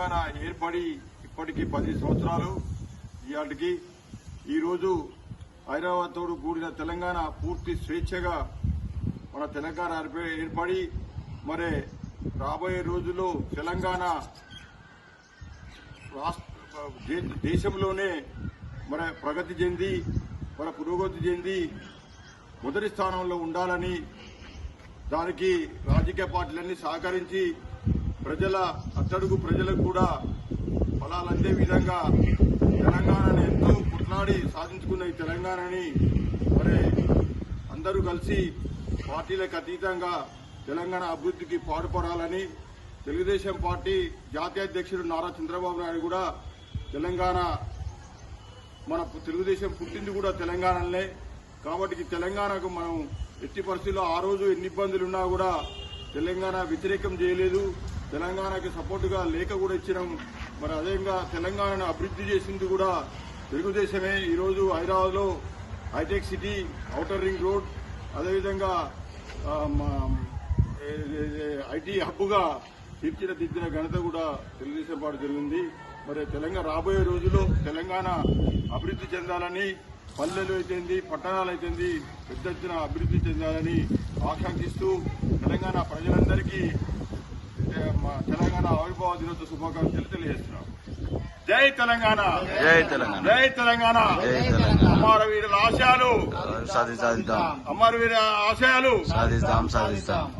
తెలంగాణ ఏర్పడి ఇప్పటికీ పది సంవత్సరాలు ఇవాటికి ఈరోజు హైదరాబాద్ తోడు కూడిన తెలంగాణ పూర్తి స్వేచ్ఛగా మన తెలంగాణ ఏర్పడి మరి రాబోయే రోజుల్లో తెలంగాణ దేశంలోనే మన ప్రగతి చెంది మన పురోగతి చెంది మొదటి స్థానంలో ఉండాలని దానికి రాజకీయ పార్టీలన్నీ సహకరించి ప్రజల అట్టడుగు ప్రజలకు కూడా ఫలాలు అందే విధంగా తెలంగాణను ఎంతో కొట్లాడి సాధించుకున్న ఈ తెలంగాణని మరి అందరూ కలిసి పార్టీలకు అతీతంగా తెలంగాణ అభివృద్ధికి పాటుపడాలని తెలుగుదేశం పార్టీ జాతీయ అధ్యక్షుడు నారా చంద్రబాబు నాయుడు కూడా తెలంగాణ మన తెలుగుదేశం పుట్టింది కూడా తెలంగాణనే కాబట్టి తెలంగాణకు మనం ఎట్టి పరిస్థితుల్లో ఆ రోజు ఎన్ని ఇబ్బందులు ఉన్నా కూడా తెలంగాణ వ్యతిరేకం చేయలేదు. తెలంగాణకి సపోర్టుగా లేఖ కూడా ఇచ్చినాం. మరి అదేవిధంగా తెలంగాణను అభివృద్ధి చేసింది కూడా తెలుగుదేశమే. ఈరోజు హైదరాబాద్లో Hitech City outer ring road అదేవిధంగా ఐటీ హబ్గా తీర్చిదిద్దిన ఘనత కూడా తెలుగుదేశం పార్టీ జరిగింది. మరి తెలంగాణ రాబోయే రోజుల్లో తెలంగాణ అభివృద్ధి చెందాలని పల్లెలు అయితేంది పట్టణాలు అయితేంది పెద్ద ఎత్తున అభివృద్ధి చెందాలని ఆకాంక్షిస్తూ తెలంగాణ ప్రజలందరికీ గౌరవ దినోత్సవ శుభాకాంక్షలు తెలియజేస్తున్నాం. జై తెలంగాణ. జై తెలంగాణ. జై తెలంగాణ. జై తెలంగాణ. ఆశయాలు. సాధిద్దాం అమరవీరుల ఆశయాలు. సాధిస్తాం సాధిస్తాం.